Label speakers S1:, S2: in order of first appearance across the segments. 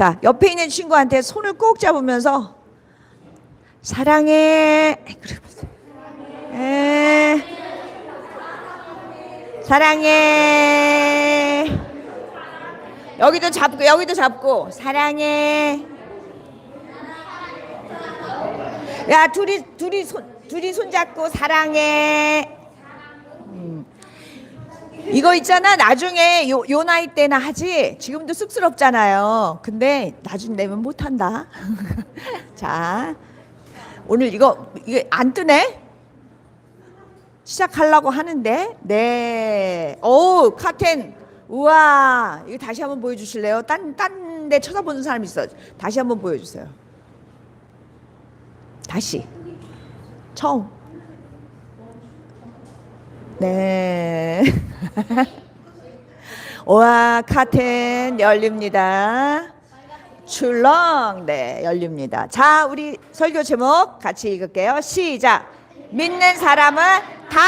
S1: 자, 옆에 있는 친구한테 손을 꼭 잡으면서 사랑해. 에. 사랑해. 여기도 잡고 여기도 잡고 사랑해. 야 둘이 둘이 손 둘이 손 잡고 사랑해. 음. 이거 있잖아 나중에 요, 요 나이 때나 하지 지금도 쑥스럽잖아요. 근데 나중 내면 못 한다. 자 오늘 이거 이게 안 뜨네. 시작하려고 하는데 네. 오 카텐 우와 이거 다시 한번 보여 주실래요? 딴 딴 데 쳐다보는 사람 있어. 다시 한번 보여 주세요. 다시 처음. 네. 와 카텐 열립니다. 출렁 네 열립니다. 자 우리 설교 제목 같이 읽을게요. 시작. 믿는 사람은 다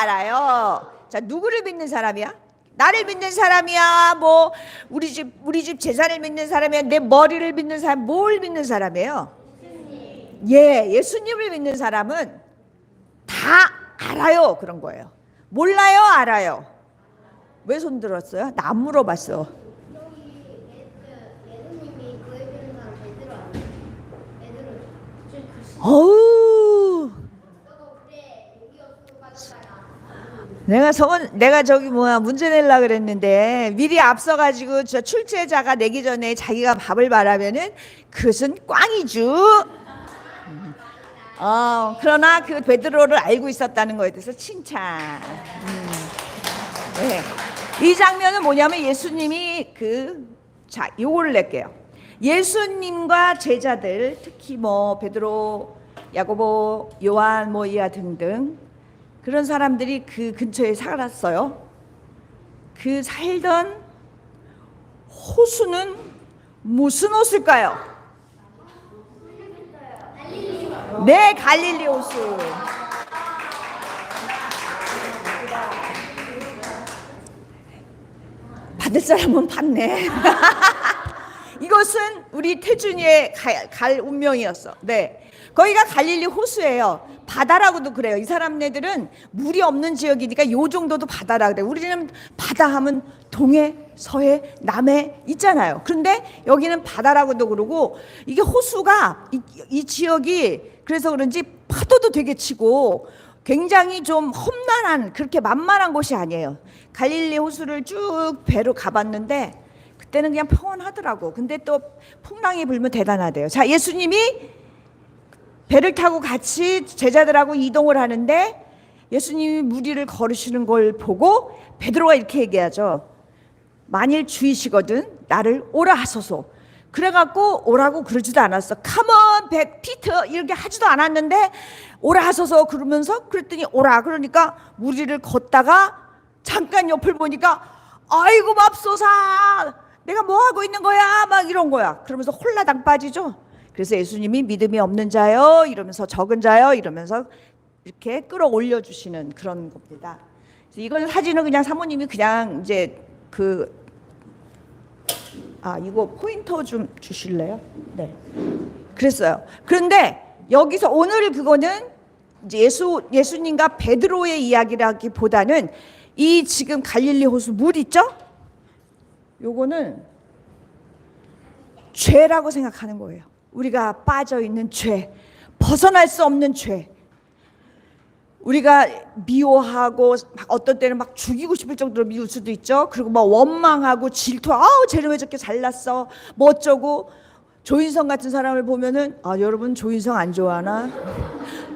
S1: 알아요. 자 누구를 믿는 사람이야? 나를 믿는 사람이야. 뭐 우리 집 우리 집 재산을 믿는 사람이야. 내 머리를 믿는 사람 뭘 믿는 사람이에요? 예 예수님을 믿는 사람은 다 알아요 그런 거예요. 몰라요 알아요. 왜 손 들었어요? 나 안 물어봤어. 어우 내가 서원 내가 저기 뭐야 문제 낼라 그랬는데 미리 앞서 가지고 저 출제자가 내기 전에 자기가 밥을 말하면은 그것은 꽝이죠. 음. 어 그러나 그 베드로를 알고 있었다는 거에 대해서 칭찬. 음. 네. 이 장면은 뭐냐면 예수님이 그 자 요거를 낼게요. 예수님과 제자들 특히 뭐 베드로, 야고보, 요한, 모이야 등등 그런 사람들이 그 근처에 살았어요. 그 살던 호수는 무슨 호수일까요? 네, 갈릴리 호수. 받을 사람은 받네. 이것은 우리 태준이의 갈, 갈 운명이었어. 네. 거기가 갈릴리 호수예요. 바다라고도 그래요. 이 사람네들은 물이 없는 지역이니까 요 정도도 바다라 그래. 우리는 바다 하면 동해, 서해, 남해 있잖아요. 그런데 여기는 바다라고도 그러고 이게 호수가 이, 이 지역이 그래서 그런지 파도도 되게 치고 굉장히 좀 험난한 그렇게 만만한 곳이 아니에요. 갈릴리 호수를 쭉 배로 가봤는데 그때는 그냥 평온하더라고. 근데 또 풍랑이 불면 대단하대요. 자, 예수님이 배를 타고 같이 제자들하고 이동을 하는데 예수님이 무리를 걸으시는 걸 보고 베드로가 이렇게 얘기하죠. 만일 주이시거든 나를 오라 하소서. 그래갖고 오라고 그러지도 않았어. 카먼 백 피트 이렇게 하지도 않았는데 오라 하소서 그러면서 그랬더니 오라 그러니까 무리를 걷다가 잠깐 옆을 보니까 아이고 맙소사 내가 뭐 하고 있는 거야 막 이런 거야. 그러면서 홀라당 빠지죠. 그래서 예수님이 믿음이 없는 자요 이러면서 적은 자요 이러면서 이렇게 끌어올려 주시는 그런 겁니다. 이건 사진은 그냥 사모님이 그냥 이제 그 아, 이거 포인터 좀 주실래요? 네. 그랬어요. 그런데 여기서 오늘 그거는 예수 예수님과 베드로의 이야기라기보다는 이 지금 갈릴리 호수 물 있죠? 요거는 죄라고 생각하는 거예요. 우리가 빠져 있는 죄, 벗어날 수 없는 죄. 우리가 미워하고 막 어떤 때는 막 죽이고 싶을 정도로 미울 수도 있죠. 그리고 막 원망하고 질투. 아우 쟤는 왜 저렇게 잘났어? 뭐 어쩌고. 조인성 같은 사람을 보면은 아 여러분 조인성 안 좋아하나?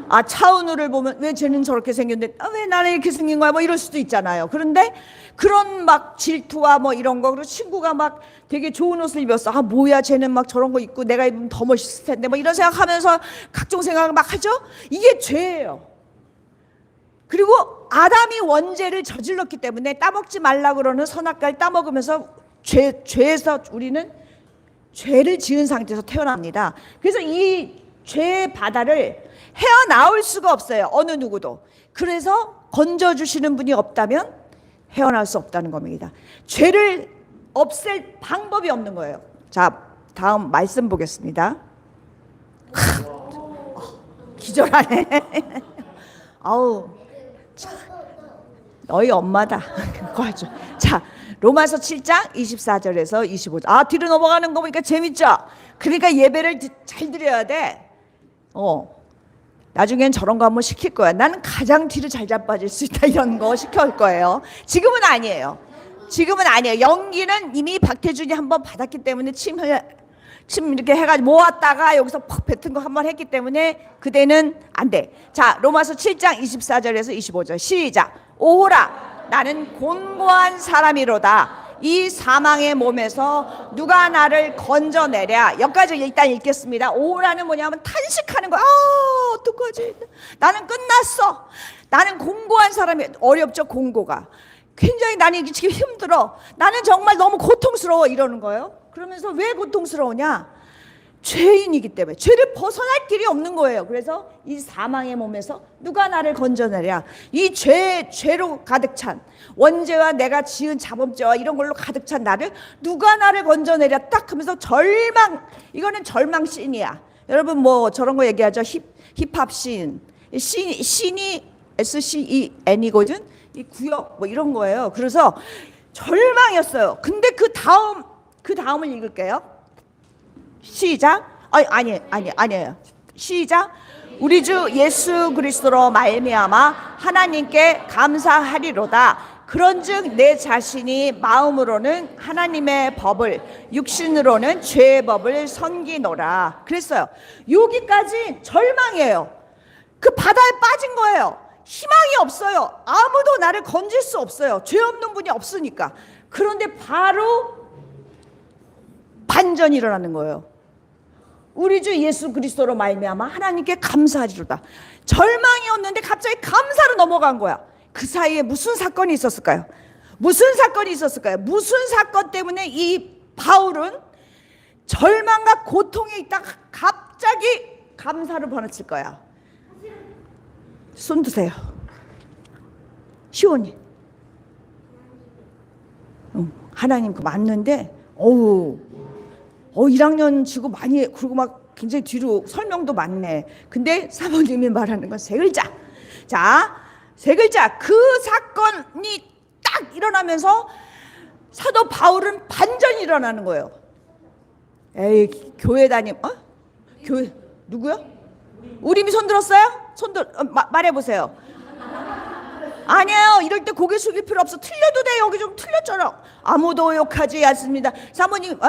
S1: 아 차은우를 보면 왜 쟤는 저렇게 생겼는데 아, 왜 나는 이렇게 생긴 거야? 뭐 이럴 수도 있잖아요. 그런데 그런 막 질투와 뭐 이런 거 그리고 친구가 막 되게 좋은 옷을 입었어. 아 뭐야 쟤는 막 저런 거 입고 내가 입으면 더 멋있을 텐데 뭐 이런 생각하면서 각종 생각을 막 하죠. 이게 죄예요. 그리고 아담이 원죄를 저질렀기 때문에 따먹지 말라 그러는 선악과를 따먹으면서 죄 죄에서 우리는 죄를 지은 상태에서 태어납니다. 그래서 이 죄의 바다를 헤어나올 수가 없어요. 어느 누구도. 그래서 건져 주시는 분이 없다면 헤어나올 수 없다는 겁니다. 죄를 없앨 방법이 없는 거예요. 자, 다음 말씀 보겠습니다. 하, 기절하네. 아우, 참, 너희 엄마다. 하죠. 자, 로마서 7장 24절에서 25절. 아, 뒤로 넘어가는 거 보니까 재밌죠? 그러니까 예배를 드- 잘 드려야 돼. 어. 나중엔 저런 거 한번 시킬 거야. 나는 가장 뒤로 잘 자빠질 수 있다 이런 거 시킬 거예요. 지금은 아니에요. 지금은 아니에요. 연기는 이미 박태준이 한번 받았기 때문에 침 흘려 침 이렇게 해가지고 모았다가 여기서 퍽 뱉은 거 한 번 했기 때문에 그대는 안 돼. 자 로마서 7장 24절에서 25절 시작. 오호라 나는 곤고한 사람이로다. 이 사망의 몸에서 누가 나를 건져내랴. 여기까지 일단 읽겠습니다. 오호라는 뭐냐면 탄식하는 거야. 아 어떡하지? 나는 끝났어. 나는 공고한 사람이 어렵죠 공고가. 굉장히 나는 지금 힘들어. 나는 정말 너무 고통스러워 이러는 거예요. 그러면서 왜 고통스러우냐? 죄인이기 때문에 죄를 벗어날 길이 없는 거예요. 그래서 이 사망의 몸에서 누가 나를 건져내랴? 이 죄 죄로 가득 찬 원죄와 내가 지은 자범죄와 이런 걸로 가득 찬 나를 누가 나를 건져내랴? 딱 하면서 절망 이거는 절망 씬이야. 여러분 뭐 저런 거 얘기하죠. 힙 힙합 씬. 씬 씬이 S C E N이거든. 이 구역 뭐 이런 거예요. 그래서 절망이었어요. 근데 그 다음 그 다음을 읽을게요. 시작. 아니 아니 아니 아니에요. 시작. 우리 주 예수 그리스도로 말미암아 하나님께 감사하리로다. 그런즉 내 자신이 마음으로는 하나님의 법을 육신으로는 죄의 법을 섬기노라. 그랬어요. 여기까지 절망이에요. 그 바다에 빠진 거예요. 희망이 없어요. 아무도 나를 건질 수 없어요. 죄 없는 분이 없으니까. 그런데 바로 반전이 일어나는 거예요. 우리 주 예수 그리스도로 말미암아 하나님께 감사하리로다. 절망이었는데 갑자기 감사로 넘어간 거야. 그 사이에 무슨 사건이 있었을까요? 무슨 사건이 있었을까요? 무슨 사건 때문에 이 바울은 절망과 고통에 있다가 갑자기 감사를 번호칠 거야. 손 드세요. 시온이. 응, 하나님 그 맞는데, 어우, 어 1학년 지고 많이 그리고 막 굉장히 뒤로 설명도 많네. 근데 사모님이 말하는 건 세 글자. 자, 세 글자. 그 사건이 딱 일어나면서 사도 바울은 반전이 일어나는 거예요. 에이 교회 다님, 어? 교회 누구요? 우림이 손 들었어요? 손 들, 어, 마- 말해 보세요. 아니에요. 이럴 때 고개 숙일 필요 없어. 틀려도 돼. 여기 좀 틀렸잖아. 아무도 욕하지 않습니다. 사모님, 어?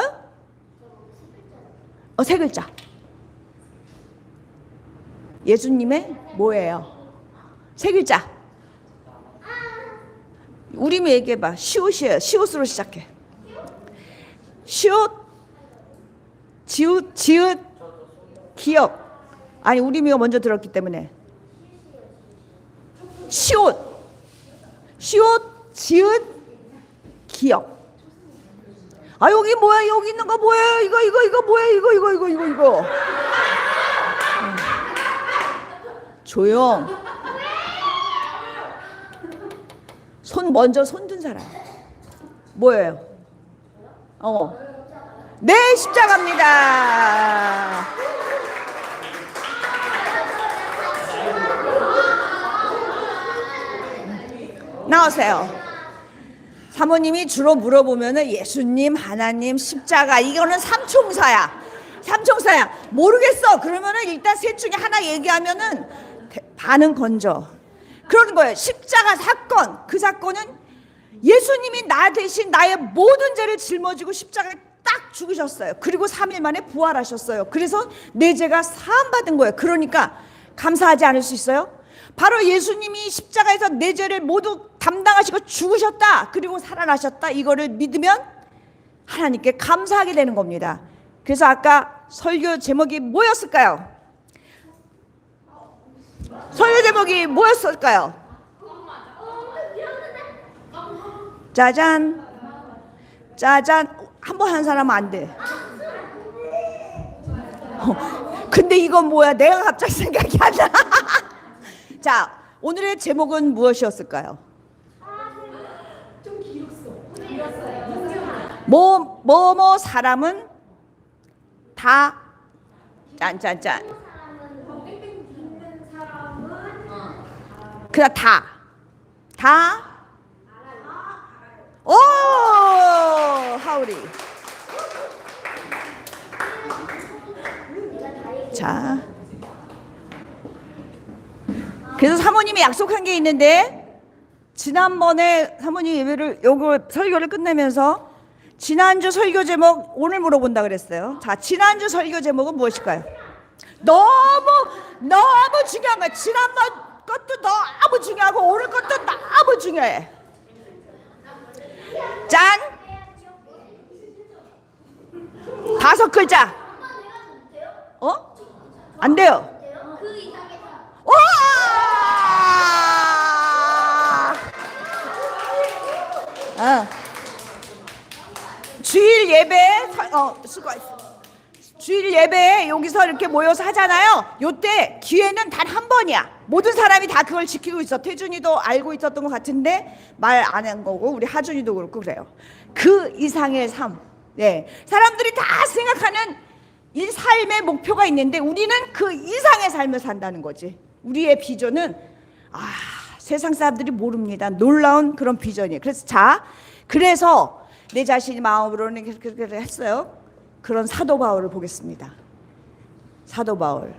S1: 어, 세 글자. 예수님의 뭐예요? 세 글자. 우리미 얘기해봐. 시옷이에요. 시옷으로 시작해. 시옷, 지읒, 지읒, 기억. 아니, 우리미가 먼저 들었기 때문에. 시옷, 시옷, 지읒, 기억. 아 여기 뭐야 여기 있는 거 뭐예요 이거 이거 이거 뭐야 이거 이거 이거 이거 이거 음. 조용 손 먼저 손든 사람 뭐예요 어 네 십자가입니다 나오세요. 사모님이 주로 물어보면은 예수님, 하나님, 십자가 이거는 삼총사야. 삼총사야. 모르겠어. 그러면은 일단 셋 중에 하나 얘기하면은 대- 반은 건져. 그러는 거예요. 십자가 사건. 그 사건은 예수님이 나 대신 나의 모든 죄를 짊어지고 십자가에 딱 죽으셨어요. 그리고 3일 만에 부활하셨어요. 그래서 내 죄가 사함받은 거예요. 그러니까 감사하지 않을 수 있어요? 바로 예수님이 십자가에서 내 죄를 모두 담당하시고 죽으셨다. 그리고 살아나셨다. 이거를 믿으면 하나님께 감사하게 되는 겁니다. 그래서 아까 설교 제목이 뭐였을까요? 설교 제목이 뭐였을까요? 짜잔. 짜잔. 한 번 한 사람은 안 돼. 어, 근데 이건 뭐야? 내가 갑자기 생각이 안 나. 자, 오늘의 제목은 무엇이었을까요? 뭐, 뭐, 뭐, 사람은 다 짠짠짠.
S2: 믿는 사람은
S1: 그냥 다. 다. 오! 하울이. 자. 그래서 사모님이 약속한 게 있는데 지난번에 사모님 예배를 요거 설교를 끝내면서 지난주 설교 제목 오늘 물어본다 그랬어요. 자, 지난주 설교 제목은 무엇일까요? 너무 너무 중요한 거야. 지난번 것도 너무 중요하고 오늘 것도 너무 중요해. 짠. 다섯 글자. 어? 안 돼요. 와! 어. 주일 예배 어 수고했어. 주일 예배 여기서 이렇게 모여서 하잖아요. 요때 기회는 단 한 번이야. 모든 사람이 다 그걸 지키고 있어. 태준이도 알고 있었던 것 같은데 말 안 한 거고 우리 하준이도 그렇고 그래요. 그 이상의 삶. 네. 사람들이 다 생각하는 이 삶의 목표가 있는데 우리는 그 이상의 삶을 산다는 거지. 우리의 비전은 아, 세상 사람들이 모릅니다. 놀라운 그런 비전이에요. 그래서 자, 그래서 내 자신이 마음으로는 그렇게 했어요. 그런 사도 바울을 보겠습니다. 사도 바울.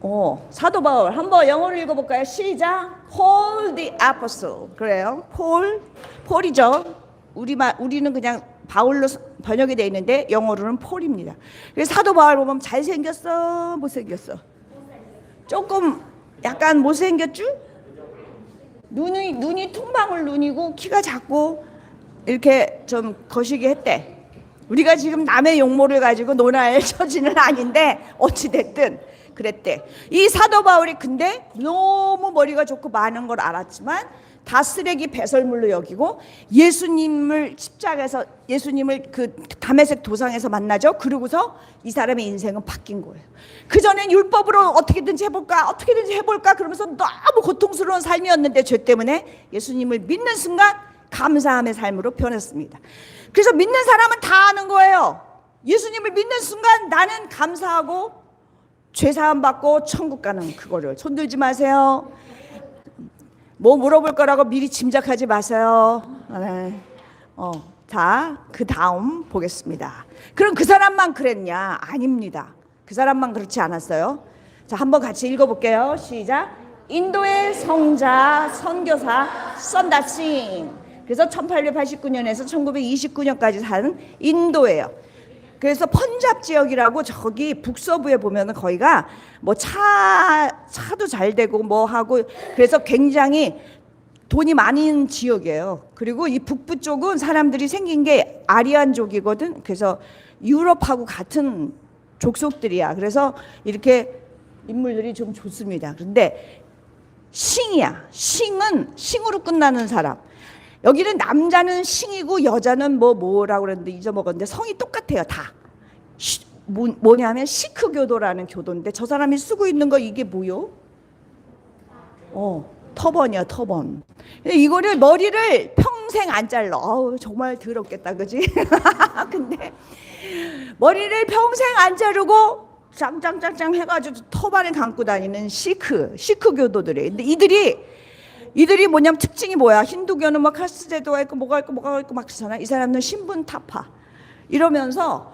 S1: 어, 사도 바울 한번 영어로 읽어볼까요? 시작. Paul the Apostle. 그래요. 폴, 폴이죠. 우리만 우리는 그냥 바울로 번역이 되어 있는데 영어로는 폴입니다. 그래서 사도 바울 보면 잘 생겼어, 못 생겼어. 조금 약간 못 생겼죠? 눈이 눈이 퉁방울 눈이고 키가 작고 이렇게 좀 거시기 했대. 우리가 지금 남의 용모를 가지고 논할 처지는 아닌데 어찌 됐든 그랬대. 이 사도 바울이 근데 너무 머리가 좋고 많은 걸 알았지만 다 쓰레기 배설물로 여기고 예수님을 십자가에서 예수님을 그 담에색 도상에서 만나죠. 그러고서 이 사람의 인생은 바뀐 거예요. 그 전엔 율법으로 어떻게든지 해볼까, 어떻게든지 해볼까 그러면서 너무 고통스러운 삶이었는데 죄 때문에 예수님을 믿는 순간 감사함의 삶으로 변했습니다. 그래서 믿는 사람은 다 아는 거예요. 예수님을 믿는 순간 나는 감사하고 죄 사함 받고 천국 가는 그거를 손들지 마세요. 뭐 물어볼 거라고 미리 짐작하지 마세요. 네. 어, 자, 그 다음 보겠습니다. 그럼 그 사람만 그랬냐? 아닙니다. 그 사람만 그렇지 않았어요. 자, 한번 같이 읽어볼게요. 시작. 인도의 성자, 선교사, 썬다싱. 그래서 1889년에서 1929년까지 산 인도예요. 그래서 펀잡 지역이라고 저기 북서부에 보면은 거기가 뭐 차 차도 잘 되고 뭐 하고 그래서 굉장히 돈이 많은 지역이에요. 그리고 이 북부 쪽은 사람들이 생긴 게 아리안족이거든. 그래서 유럽하고 같은 족속들이야. 그래서 이렇게 인물들이 좀 좋습니다. 그런데 싱이야. 싱은 싱으로 끝나는 사람. 여기는 남자는 싱이고 여자는 뭐 뭐라고 그랬는데 잊어먹었는데 성이 똑같아요. 다. 시- 뭐, 뭐냐면 시크 교도라는 교도인데 저 사람이 쓰고 있는 거 이게 뭐요? 어, 터번이야, 터번. 이거를 머리를 평생 안 잘라. 아우, 정말 더럽겠다, 그지? 근데 머리를 평생 안 자르고 짱짱짱짱 해가지고 터반을 감고 다니는 시크, 시크 교도들이. 근데 이들이 이들이 뭐냐면 특징이 뭐야? 힌두교는 막 카스제도가 있고 뭐가 있고 뭐가 있고 막 그러잖아. 이 사람은 신분 타파 이러면서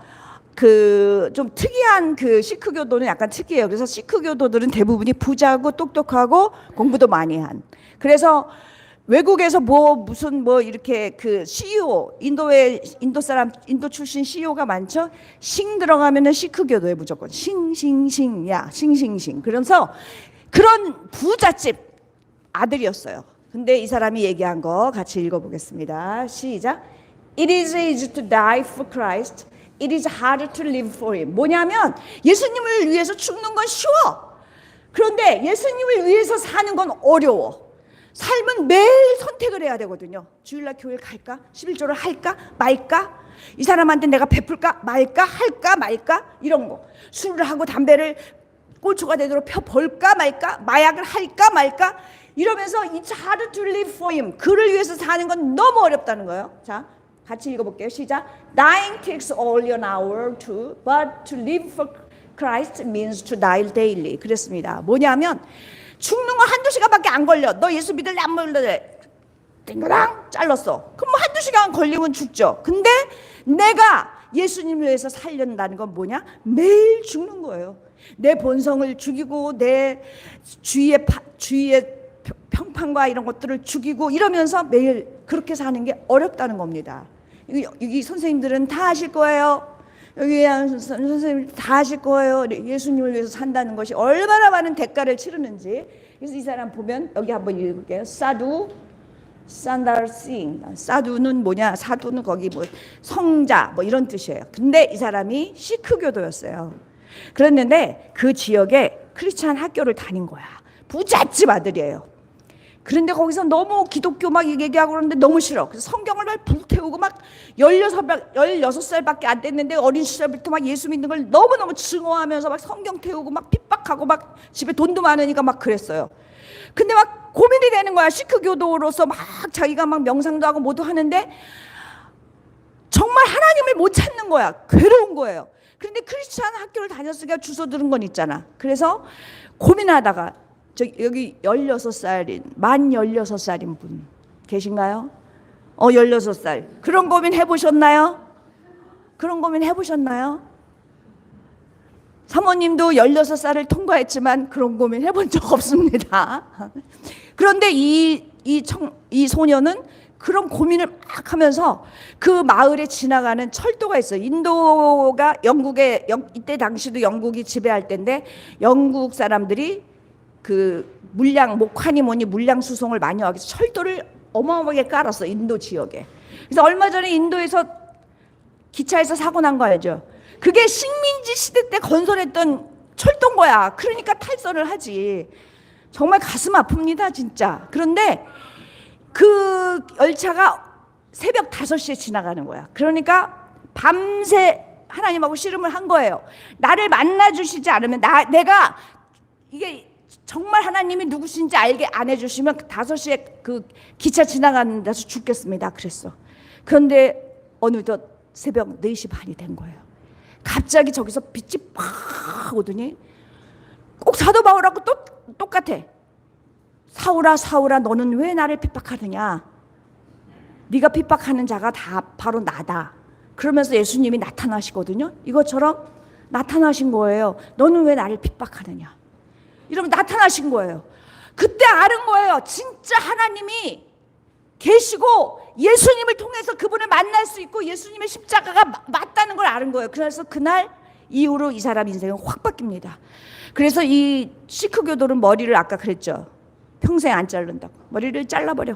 S1: 그 좀 특이한 그 시크 교도는 약간 특이해요. 그래서 시크 교도들은 대부분이 부자고 똑똑하고 공부도 많이 한. 그래서 외국에서 뭐 무슨 뭐 이렇게 그 CEO 인도의 인도 사람 인도 출신 CEO가 많죠. 싱 들어가면은 시크 교도에 무조건 싱싱싱 야 싱싱싱. 그래서 그런 부잣집 아들이었어요. 근데 이 사람이 얘기한 거 같이 읽어보겠습니다. 시작. It is easy to die for Christ. It is harder to live for Him. 뭐냐면 예수님을 위해서 죽는 건 쉬워. 그런데 예수님을 위해서 사는 건 어려워. 삶은 매일 선택을 해야 되거든요. 주일날 교회 갈까? 11조를 할까? 말까? 이 사람한테 내가 베풀까? 말까? 할까? 말까? 이런 거. 술을 하고 담배를 꼴초가 되도록 펴 볼까 말까? 마약을 할까 말까? 이러면서 it's hard to live for him. 그를 위해서 사는 건 너무 어렵다는 거예요. 자, 같이 읽어볼게요. 시작. Dying takes only an hour two, but to live for Christ means to die daily. 그랬습니다. 뭐냐면 죽는 거 한두 시간밖에 안 걸려. 너 예수 믿을래 안 믿을래? 땡그랑 잘랐어. 그럼 뭐 한두 시간 걸리면 죽죠. 근데 내가 예수님을 위해서 살려낸다는 건 뭐냐? 매일 죽는 거예요. 내 본성을 죽이고 내 주위의 파- 주위의 평- 평판과 이런 것들을 죽이고 이러면서 매일 그렇게 사는 게 어렵다는 겁니다. 여기, 여기 선생님들은 다 아실 거예요. 여기 선- 선생님 다 아실 거예요. 예수님을 위해서 산다는 것이 얼마나 많은 대가를 치르는지. 그래서 이 사람 보면 여기 한번 읽을게요. 사두 산다르싱 사두는 뭐냐 사두는 거기 뭐 성자 뭐 이런 뜻이에요 근데 이 사람이 시크교도였어요 그랬는데 그 지역에 크리스찬 학교를 다닌 거야 부잣집 아들이에요 그런데 거기서 너무 기독교 막 얘기하고 그러는데 너무 싫어 그래서 성경을 막 불태우고 막 16살, 16살밖에 안 됐는데 어린 시절부터 막 예수 믿는 걸 너무너무 증오하면서 막 성경 태우고 막 핍박하고 막 집에 돈도 많으니까 막 그랬어요 근데 막 고민이 되는 거야. 시크 교도로서 막 자기가 막 명상도 하고 모두 하는데 정말 하나님을 못 찾는 거야. 괴로운 거예요. 그런데 크리스찬 학교를 다녔으니까 주소 들은 건 있잖아. 그래서 고민하다가 저 여기 16살인 만 16살인 분 계신가요? 어 16살. 그런 고민 해 보셨나요? 그런 고민 해 보셨나요? 사모님도 16살을 통과했지만 그런 고민 해본 적 없습니다. 그런데 이, 이, 청, 이 소녀는 그런 고민을 막 하면서 그 마을에 지나가는 철도가 있어요. 인도가 영국에, 영, 이때 당시도 영국이 지배할 때인데 영국 사람들이 그 물량, 목환이 뭐니 물량 수송을 많이 하기 위해서 철도를 어마어마하게 깔았어. 인도 지역에. 그래서 얼마 전에 인도에서 기차에서 사고 난 거 알죠? 그게 식민지 시대 때 건설했던 철도인 거야. 그러니까 탈선을 하지. 정말 가슴 아픕니다, 진짜. 그런데 그 열차가 새벽 5시에 지나가는 거야. 그러니까 밤새 하나님하고 씨름을 한 거예요. 나를 만나 주시지 않으면 나 내가 이게 정말 하나님이 누구신지 알게 안 해주시면 5시에 그 기차 지나가는 데서 죽겠습니다. 그랬어. 그런데 어느덧 새벽 4시 반이 된 거예요. 갑자기 저기서 빛이 팍 오더니 꼭 사도 바울하고 또 똑같아. 사울아 사울아 너는 왜 나를 핍박하느냐? 네가 핍박하는 자가 다 바로 나다. 그러면서 예수님이 나타나시거든요. 이것처럼 나타나신 거예요. 너는 왜 나를 핍박하느냐? 이러면 나타나신 거예요. 그때 아는 거예요. 진짜 하나님이 계시고 예수님을 통해서 그분을 만날 수 있고 예수님의 십자가가 마- 맞다는 걸 아는 거예요. 그래서 그날 이후로 이 사람 인생은 확 바뀝니다. 그래서 이 시크교도는 머리를 아까 그랬죠. 평생 안 자른다고. 머리를 잘라버려.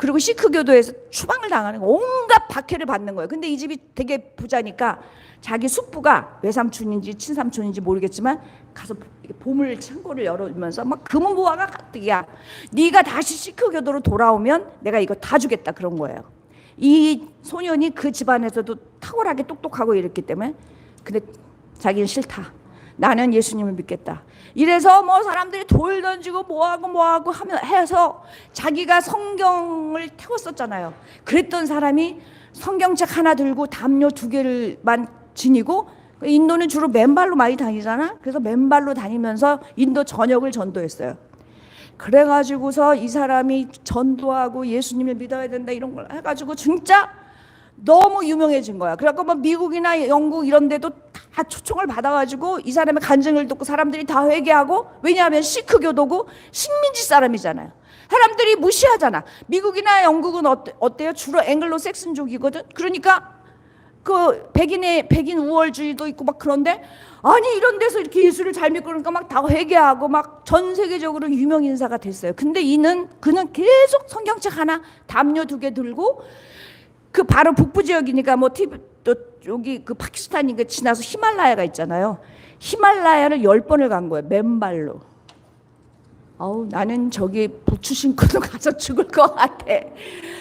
S1: 그리고 시크 교도에서 추방을 당하는 거 온갖 박해를 받는 거예요. 근데 이 집이 되게 부자니까 자기 숙부가 외삼촌인지 친삼촌인지 모르겠지만 가서 보물 창고를 열어주면서 막 금은 보화가 가득이야. 네가 다시 시크 교도로 돌아오면 내가 이거 다 주겠다 그런 거예요. 이 소년이 그 집안에서도 탁월하게 똑똑하고 이랬기 때문에 근데 자기는 싫다. 나는 예수님을 믿겠다. 이래서 뭐 사람들이 돌 던지고 뭐하고 뭐하고 하면 해서 자기가 성경을 태웠었잖아요. 그랬던 사람이 성경책 하나 들고 담요 두 개를만 지니고 인도는 주로 맨발로 많이 다니잖아. 그래서 맨발로 다니면서 인도 전역을 전도했어요. 그래가지고서 이 사람이 전도하고 예수님을 믿어야 된다 이런 걸 해가지고 진짜 너무 유명해진 거야. 그래갖고 뭐 미국이나 영국 이런 데도 다 초청을 받아가지고 이 사람의 간증을 듣고 사람들이 다 회개하고 왜냐하면 시크교도고 식민지 사람이잖아요. 사람들이 무시하잖아. 미국이나 영국은 어때, 어때 요? 주로 앵글로 섹슨족이거든. 그러니까 그 백인의 백인 우월주의도 있고 막 그런데 아니 이런 데서 이렇게 예수를 잘 믿고 그러니까 막 다 회개하고 막 전 세계적으로 유명 인사가 됐어요. 근데 이는 그는 계속 성경책 하나 담요 두 개 들고 그 바로 북부 지역이니까 뭐 티비 또 여기 그 파키스탄이니까 지나서 히말라야가 있잖아요. 히말라야를 열 번을 간 거예요. 맨발로. 아우 나는 저기 부츠 신고도 가서 죽을 것 같아.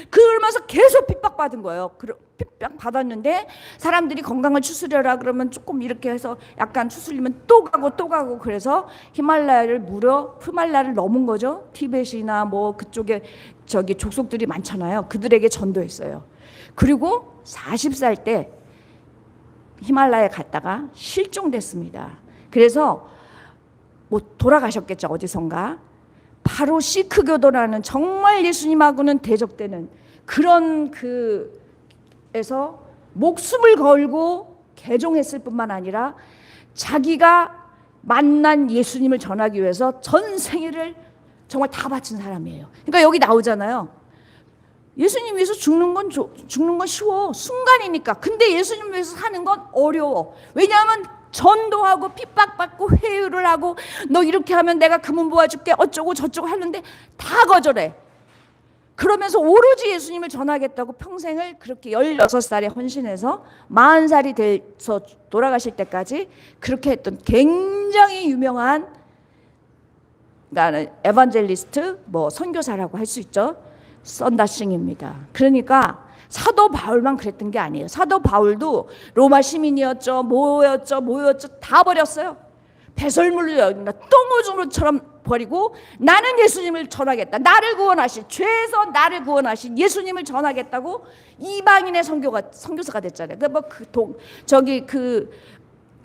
S1: 그러면서 계속 핍박받은 거예요. 그러- 핍박 받았는데 사람들이 건강을 추스려라 그러면 조금 이렇게 해서 약간 추스리면 또 가고 또 가고 그래서 히말라야를 무려 히말라야를 넘은 거죠. 티벳이나 뭐 그쪽에 저기 족속들이 많잖아요. 그들에게 전도했어요. 그리고 40살 때 히말라야에 갔다가 실종됐습니다. 그래서 뭐 돌아가셨겠죠 어디선가. 바로 시크 교도라는 정말 예수님하고는 대적되는 그런 그에서 목숨을 걸고 개종했을 뿐만 아니라 자기가 만난 예수님을 전하기 위해서 전 생애를 정말 다 바친 사람이에요. 그러니까 여기 나오잖아요. 예수님 위해서 죽는 건 조- 죽는 건 쉬워 순간이니까. 근데 예수님 위해서 사는 건 어려워. 왜냐하면 전도하고 핍박받고 회유를 하고 너 이렇게 하면 내가 금은 모아줄게 어쩌고 저쩌고 하는데 다 거절해. 그러면서 오로지 예수님을 전하겠다고 평생을 그렇게 16살에 헌신해서 40살이 돼서 돌아가실 때까지 그렇게 했던 굉장히 유명한 나는 에반젤리스트 뭐 선교사라고 할 수 있죠. 썬다싱입니다. 그러니까 사도 바울만 그랬던 게 아니에요. 사도 바울도 로마 시민이었죠. 뭐였죠. 뭐였죠. 다 버렸어요. 배설물로 똥오줌처럼 버리고 나는 예수님을 전하겠다. 나를 구원하신 죄에서 나를 구원하신 예수님을 전하겠다고 이방인의 선교가 선교사가 됐잖아요. 그뭐그 저기 그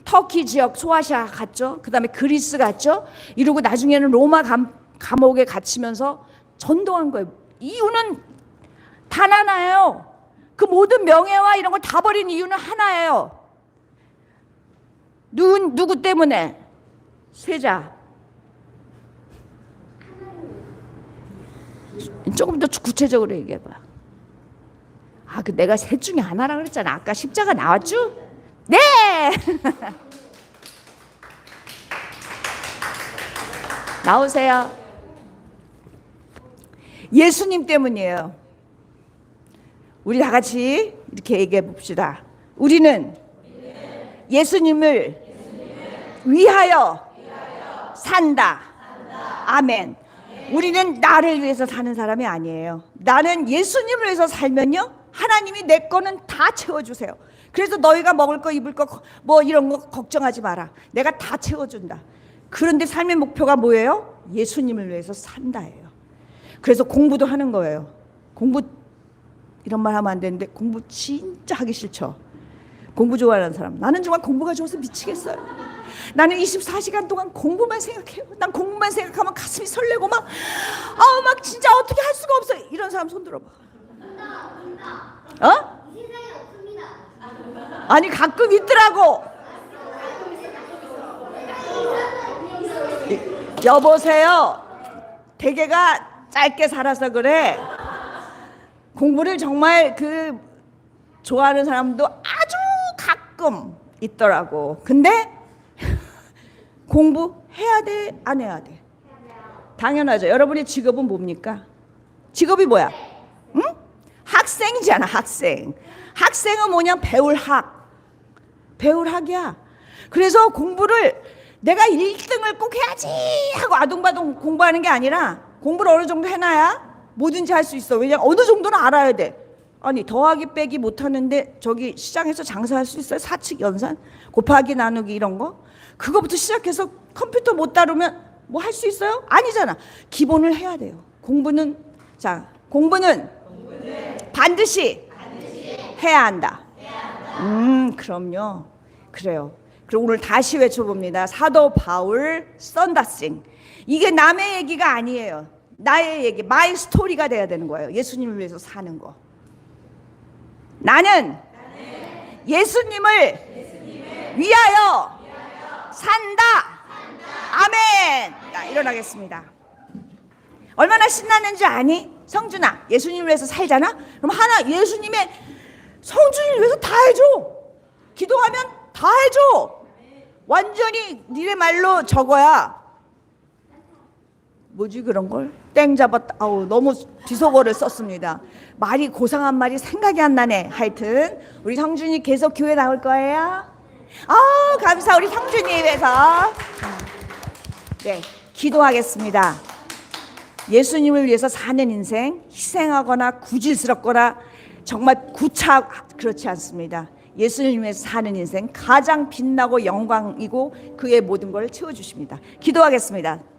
S1: 터키 지역 소아시아 갔죠. 그다음에 그리스 갔죠. 이러고 나중에는 로마 감, 감옥에 갇히면서 전도한 거예요. 이유는 단 하나예요. 그 모든 명예와 이런 걸 다 버린 이유는 하나예요. 누, 누구 때문에? 세자. 조금 더 구체적으로 얘기해봐. 아, 그 내가 셋 중에 하나라 그랬잖아. 아까 십자가 나왔죠? 네! 나오세요. 예수님 때문이에요. 우리 다 같이 이렇게 얘기해 봅시다. 우리는 예수님을 위하여 산다. 아멘. 우리는 나를 위해서 사는 사람이 아니에요. 나는 예수님을 위해서 살면요. 하나님이 내 거는 다 채워주세요. 그래서 너희가 먹을 거, 입을 거, 뭐 이런 거 걱정하지 마라. 내가 다 채워준다. 그런데 삶의 목표가 뭐예요? 예수님을 위해서 산다예요. 그래서 공부도 하는 거예요. 공부 이런 말 하면 안 되는데 공부 진짜 하기 싫죠. 공부 좋아하는 사람. 나는 정말 공부가 좋아서 미치겠어요. 나는 24시간 동안 공부만 생각해요. 난 공부만 생각하면 가슴이 설레고 막 아우 막 진짜 어떻게 할 수가 없어. 이런 사람 손 들어봐. 어? 아니 가끔 있더라고. 이- 여보세요. 대개가 짧게 살아서 그래. 공부를 정말 그 좋아하는 사람도 아주 가끔 있더라고. 근데 공부해야 돼, 안 해야 돼? 당연하죠. 여러분의 직업은 뭡니까? 직업이 뭐야? 응? 학생이잖아, 학생. 학생은 뭐냐? 배울 학. 배울 학이야. 그래서 공부를 내가 1등을 꼭 해야지 하고 아동바동 공부하는 게 아니라 공부를 어느 정도 해놔야 뭐든지 할 수 있어. 왜냐면 어느 정도는 알아야 돼. 아니 더하기 빼기 못하는데 저기 시장에서 장사할 수 있어요? 사칙 연산 곱하기 나누기 이런 거 그거부터 시작해서 컴퓨터 못 다루면 뭐 할 수 있어요? 아니잖아. 기본을 해야 돼요. 공부는 자 공부는 반드시 해야 한다. 음, 그럼요. 그래요. 그리고 오늘 다시 외쳐봅니다. 사도 바울 썬다싱. 이게 남의 얘기가 아니에요. 나의 얘기, 마이 스토리가 돼야 되는 거예요. 예수님을 위해서 사는 거. 나는 예수님을 위하여 산다. 아멘. 자, 일어나겠습니다. 얼마나 신나는지 아니? 성준아, 예수님을 위해서 살잖아? 그럼 하나 예수님의 성준이를 위해서 다 해줘. 기도하면 다 해줘. 완전히 니네 말로 적어야. 뭐지 그런 걸? 땡 잡았다. 아우 너무 비속어를 썼습니다. 말이 고상한 말이 생각이 안 나네. 하여튼 우리 성준이 계속 교회 나올 거예요. 아 감사 우리 성준이 위해서. 네 기도하겠습니다. 예수님을 위해서 사는 인생 희생하거나 구질스럽거나 정말 구차 그렇지 않습니다. 예수님을 사는 인생 가장 빛나고 영광이고 그의 모든 걸 채워 주십니다. 기도하겠습니다.